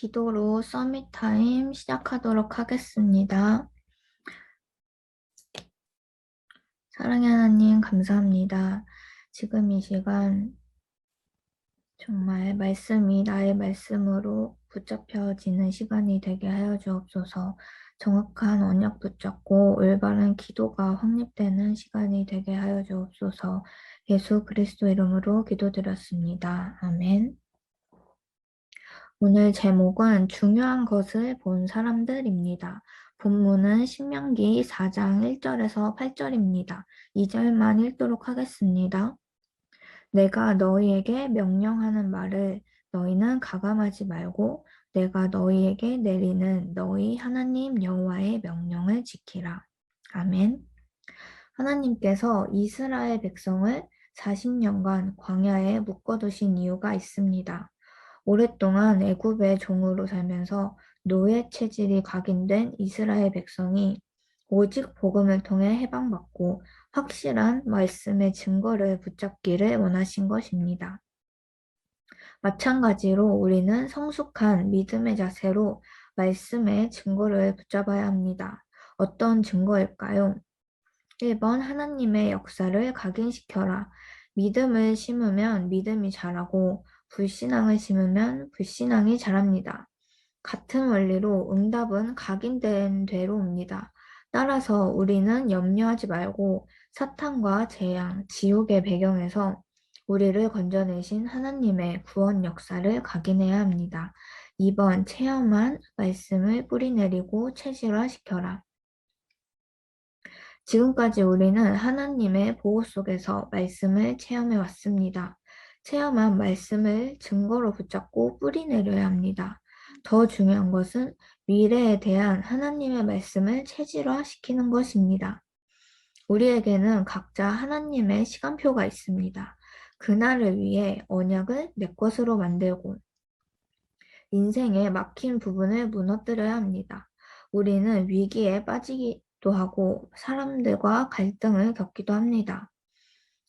기도로 서밋 타임 시작하도록 하겠습니다. 사랑의 하나님, 감사합니다. 지금 이 시간 정말 말씀이 나의 말씀으로 붙잡혀지는 시간이 되게 하여 주옵소서. 정확한 언약 붙잡고 올바른 기도가 확립되는 시간이 되게 하여 주옵소서. 예수 그리스도 이름으로 기도드렸습니다. 아멘. 오늘 제목은 중요한 것을 본 사람들입니다. 본문은 신명기 4장 1절에서 8절입니다. 2절만 읽도록 하겠습니다. 내가 너희에게 명령하는 말을 너희는 가감하지 말고 내가 너희에게 내리는 너희 하나님 여호와의 명령을 지키라. 아멘. 하나님께서 이스라엘 백성을 40년간 광야에 묶어두신 이유가 있습니다. 오랫동안 애굽의 종으로 살면서 노예 체질이 각인된 이스라엘 백성이 오직 복음을 통해 해방받고 확실한 말씀의 증거를 붙잡기를 원하신 것입니다. 마찬가지로 우리는 성숙한 믿음의 자세로 말씀의 증거를 붙잡아야 합니다. 어떤 증거일까요? 1번 하나님의 역사를 각인시켜라. 믿음을 심으면 믿음이 자라고 불신앙을 심으면 불신앙이 자랍니다. 같은 원리로 응답은 각인된 대로 옵니다. 따라서 우리는 염려하지 말고 사탄과 재앙, 지옥의 배경에서 우리를 건져내신 하나님의 구원 역사를 각인해야 합니다. 2번 체험한 말씀을 뿌리내리고 체질화시켜라. 지금까지 우리는 하나님의 보호 속에서 말씀을 체험해 왔습니다. 체험한 말씀을 증거로 붙잡고 뿌리내려야 합니다. 더 중요한 것은 미래에 대한 하나님의 말씀을 체질화시키는 것입니다. 우리에게는 각자 하나님의 시간표가 있습니다. 그날을 위해 언약을 내 것으로 만들고 인생의 막힌 부분을 무너뜨려야 합니다. 우리는 위기에 빠지기도 하고 사람들과 갈등을 겪기도 합니다.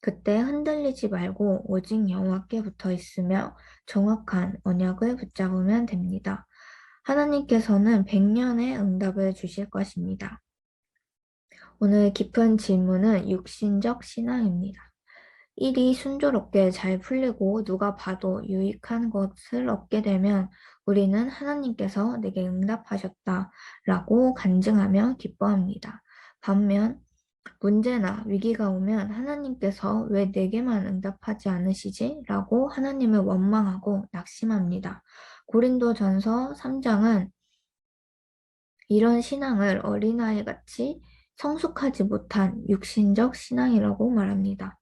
그때 흔들리지 말고 오직 여호와께 붙어 있으며 정확한 언약을 붙잡으면 됩니다. 하나님께서는 백년의 응답을 주실 것입니다. 오늘 깊은 질문은 육신적 신앙입니다. 일이 순조롭게 잘 풀리고 누가 봐도 유익한 것을 얻게 되면 우리는 하나님께서 내게 응답하셨다 라고 간증하며 기뻐합니다. 반면 문제나 위기가 오면 하나님께서 왜 내게만 응답하지 않으시지? 라고 하나님을 원망하고 낙심합니다. 고린도 전서 3장은 이런 신앙을 어린아이 같이 성숙하지 못한 육신적 신앙이라고 말합니다.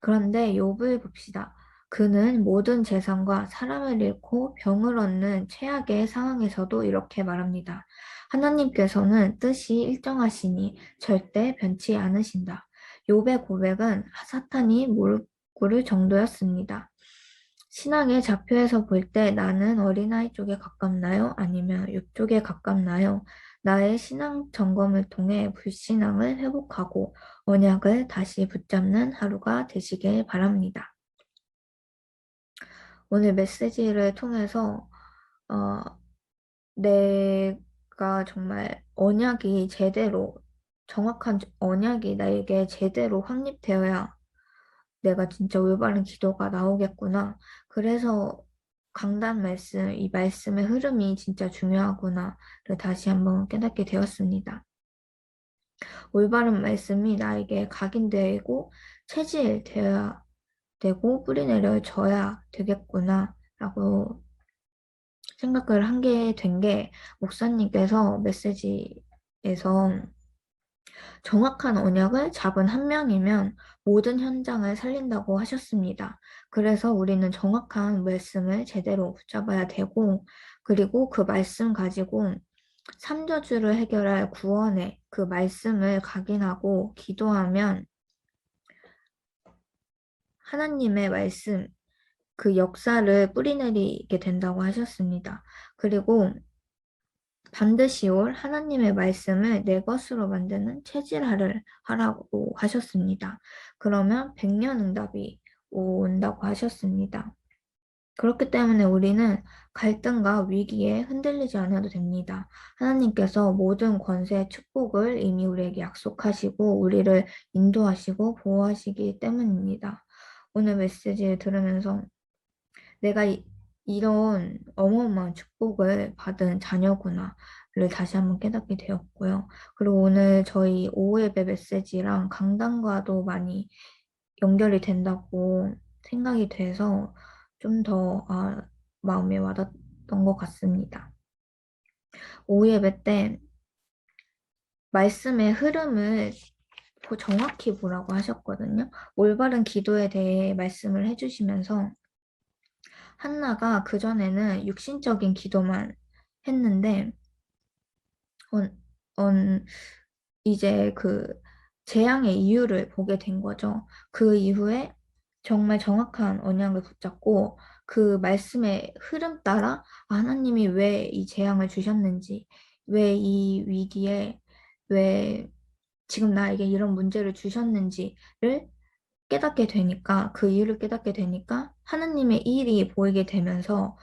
그런데 욥을 봅시다. 그는 모든 재산과 사람을 잃고 병을 얻는 최악의 상황에서도 이렇게 말합니다. 하나님께서는 뜻이 일정하시니 절대 변치 않으신다. 욥의 고백은 사탄이 몰고를 정도였습니다. 신앙의 좌표에서 볼 때 나는 어린아이 쪽에 가깝나요? 아니면 이쪽에 가깝나요? 나의 신앙 점검을 통해 불신앙을 회복하고 언약을 다시 붙잡는 하루가 되시길 바랍니다. 오늘 메시지를 통해서 어, 내가 정말 언약이 제대로 정확한 언약이 나에게 제대로 확립되어야 내가 진짜 올바른 기도가 나오겠구나. 그래서 강단 말씀, 이 말씀의 흐름이 진짜 중요하구나를 다시 한번 깨닫게 되었습니다. 올바른 말씀이 나에게 각인되고 체질되어야 되고 뿌리 내려져야 되겠구나 라고 생각을 한 게된게 목사님께서 메시지에서 정확한 언약을 잡은 한 명이면 모든 현장을 살린다고 하셨습니다. 그래서 우리는 정확한 말씀을 제대로 붙잡아야 되고 그리고 그 말씀 가지고 삼저주를 해결할 구원의 그 말씀을 각인하고 기도하면 하나님의 말씀, 그 역사를 뿌리내리게 된다고 하셨습니다. 그리고 반드시 올 하나님의 말씀을 내 것으로 만드는 체질화를 하라고 하셨습니다. 그러면 백년 응답이 온다고 하셨습니다. 그렇기 때문에 우리는 갈등과 위기에 흔들리지 않아도 됩니다. 하나님께서 모든 권세의 축복을 이미 우리에게 약속하시고 우리를 인도하시고 보호하시기 때문입니다. 오늘 메시지를 들으면서 내가 이, 이런 어마어마한 축복을 받은 자녀구나를 다시 한번 깨닫게 되었고요. 그리고 오늘 저희 오후 예배 메시지랑 강단과도 많이 연결이 된다고 생각이 돼서 좀더 아, 마음에 와닿던 것 같습니다. 오후 예배 때 말씀의 흐름을 보- 정확히 보라고 하셨거든요. 올바른 기도에 대해 말씀을 해주시면서 한나가 그전에는 육신적인 기도만 했는데 언, 언, 이제 그 재앙의 이유를 보게 된 거죠. 그 이후에 정말 정확한 언약을 붙잡고 그 말씀의 흐름 따라 아, 하나님이 왜 이 재앙을 주셨는지, 왜 이 위기에, 왜 지금 나에게 이런 문제를 주셨는지를 깨닫게 되니까, 그 이유를 깨닫게 되니까 하나님의 일이 보이게 되면서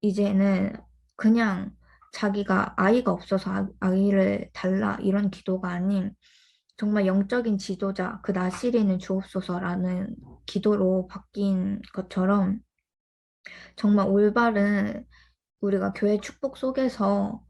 이제는 그냥 자기가 아이가 없어서 아, 아이를 달라 이런 기도가 아닌 정말 영적인 지도자, 그 나시리는 주옵소서라는 기도로 바뀐 것처럼 정말 올바른 우리가 교회 축복 속에서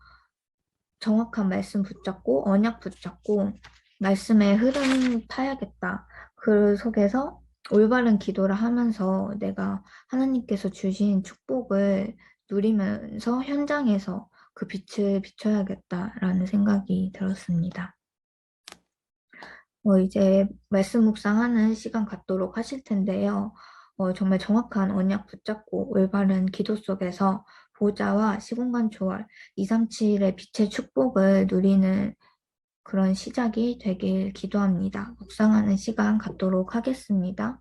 정확한 말씀 붙잡고 언약 붙잡고 말씀의 흐름 타야겠다. 그 속에서 올바른 기도를 하면서 내가 하나님께서 주신 축복을 누리면서 현장에서 그 빛을 비춰야겠다라는 생각이 들었습니다. 어, 이제 말씀 묵상하는 시간 갖도록 하실 텐데요. 어, 정말 정확한 언약 붙잡고 올바른 기도 속에서 보좌와 시공간 조월 237의 빛의 축복을 누리는 그런 시작이 되길 기도합니다. 묵상하는 시간 갖도록 하겠습니다.